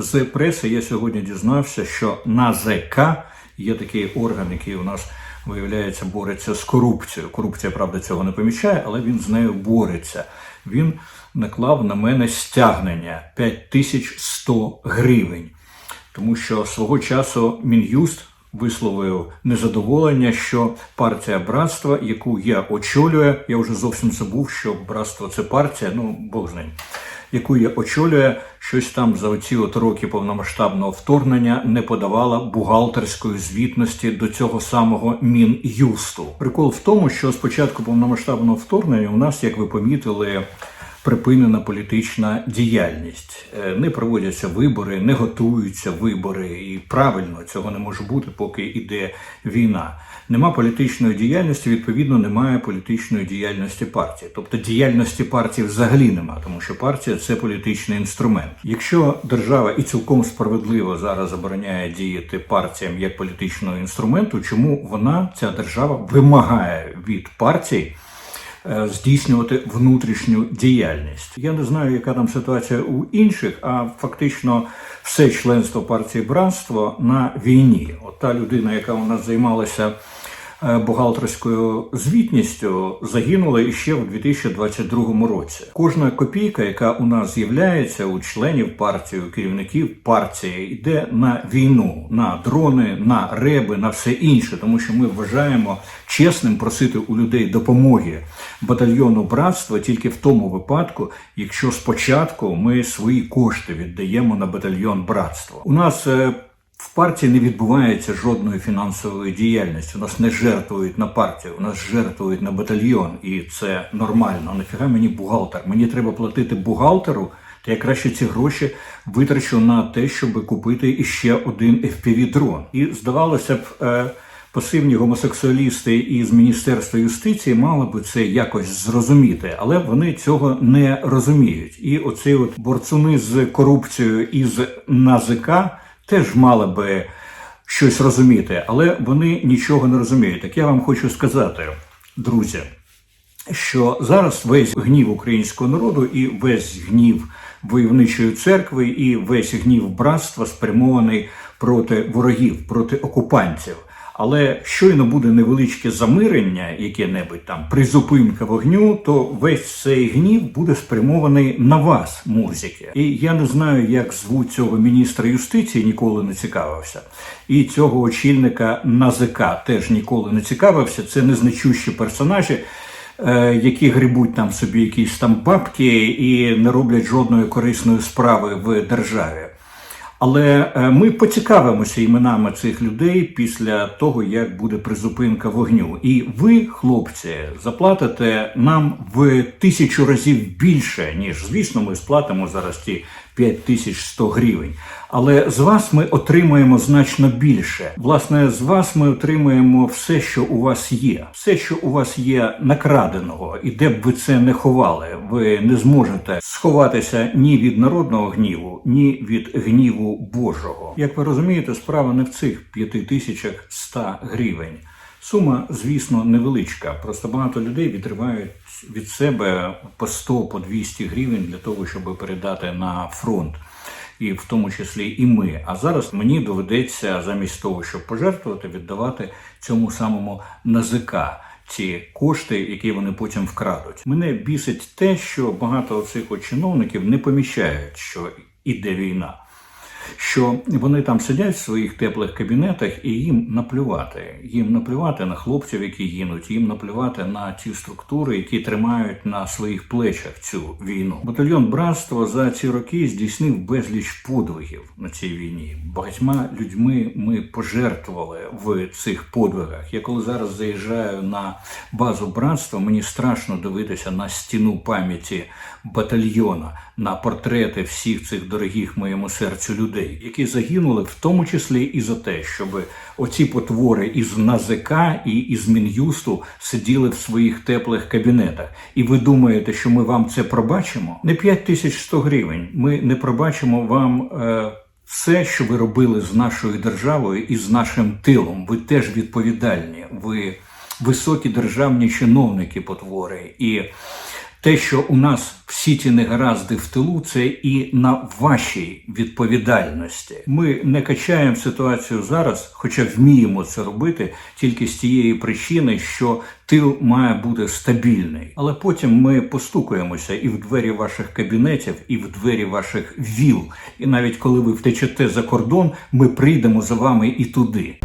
З преси я сьогодні дізнався, що НАЗК є такий орган, який у нас виявляється бореться з корупцією. Корупція, правда, цього не помічає, але він з нею бореться. Він наклав на мене стягнення 5100 гривень, тому що свого часу мін'юст висловив незадоволення, що партія братства, яку я очолюю, я вже зовсім забув, що братство це партія, ну Бог з яку я очолює, щось там за оці от роки повномасштабного вторгнення не подавала бухгалтерської звітності до цього самого Мін'юсту. Прикол в тому, що спочатку повномасштабного вторгнення у нас, як ви помітили, припинена політична діяльність. Е, Не проводяться вибори, не готуються вибори, і правильно цього не може бути, поки йде війна. Нема політичної діяльності, відповідно, немає політичної діяльності партії. Тобто діяльності партії взагалі нема, тому що партія це політичний інструмент. Якщо держава і цілком справедливо зараз забороняє діяти партіям як політичного інструменту, чому вона, ця держава, вимагає від партій? Е, здійснювати внутрішню діяльність. Я не знаю, яка там ситуація у інших, а фактично все членство партії братства на війні. От та людина, яка у нас займалася бухгалтерською звітністю, загинула іще в 2022 році. Кожна копійка, яка у нас з'являється у членів партії, у керівників партії, йде на війну, на дрони, на реби, на все інше, тому що ми вважаємо чесним просити у людей допомоги батальйону братства тільки в тому випадку, якщо спочатку ми свої кошти віддаємо на батальйон братства. У нас е, в партії не відбувається жодної фінансової діяльності. У нас не жертвують на партію, у нас жертвують на батальйон, і це нормально. Нафіга мені бухгалтер? Мені треба платити бухгалтеру. То я краще ці гроші витрачу на те, щоб купити іще один fpv дрон. І здавалося б, е, пасивні гомосексуалісти із Міністерства юстиції мали би це якось зрозуміти, але вони цього не розуміють. І оці от борцуни з корупцією із НАЗК теж мали би щось розуміти, але вони нічого не розуміють. Так я вам хочу сказати, друзі, що зараз весь гнів українського народу і весь гнів войовничої церкви, і весь гнів братства спрямований проти ворогів, проти окупантів. Але щойно буде невеличке замирення, яке-небудь там призупинка вогню, то весь цей гнів буде спрямований на вас, мурзики. І я не знаю, як звуть цього міністра юстиції, ніколи не цікавився. І цього очільника НАЗК теж ніколи не цікавився. Це незначущі персонажі. е, Які грибуть там собі якісь там бабки і не роблять жодної корисної справи в державі. Але е, ми поцікавимося іменами цих людей після того, як буде призупинка вогню. І ви, хлопці, заплатите нам в тисячу разів більше, ніж звісно, ми сплатимо зараз ті 5100 гривень. Але з вас ми отримаємо значно більше. Власне, з вас ми отримаємо все, що у вас є, все, що у вас є накраденого, і де б ви це не ховали, ви не зможете сховатися ні від народного гніву, ні від гніву Божого. Як ви розумієте, справа не в цих 5100 гривень. Сума, звісно, невеличка. Просто багато людей відривають від себе по 100, по 200 гривень для того, щоб передати на фронт. І в тому числі і ми. А зараз мені доведеться замість того, щоб пожертвувати, віддавати цьому самому НАЗК ці кошти, які вони потім вкрадуть. Мене бісить те, що багато цих чиновників не помічають, що іде війна що вони там сидять в своїх теплих кабінетах і їм наплювати. Їм наплювати на хлопців, які гинуть, їм наплювати на ті структури, які тримають на своїх плечах цю війну. Батальйон братства за ці роки здійснив безліч подвигів на цій війні. Багатьма людьми ми пожертвували в цих подвигах. Я коли зараз заїжджаю на базу братства, мені страшно дивитися на стіну пам'яті батальйона, на портрети всіх цих дорогих моєму серцю людей, які загинули, в тому числі і за те, щоб оці потвори із НАЗК і із Мін'юсту сиділи в своїх теплих кабінетах. І ви думаєте, що ми вам це пробачимо? Не 5100 гривень. Ми не пробачимо вам. Е- все, що ви робили з нашою державою і з нашим тилом, ви теж відповідальні. Ви високі державні чиновники потвори. І Те, що у нас всі ці негаразди в тилу, це і на вашій відповідальності. Ми не качаємо ситуацію зараз, хоча вміємо це робити тільки з тієї причини, що тил має бути стабільний. Але потім ми постукаємося і в двері ваших кабінетів, і в двері ваших віл. І навіть коли ви втечете за кордон, ми прийдемо за вами і туди.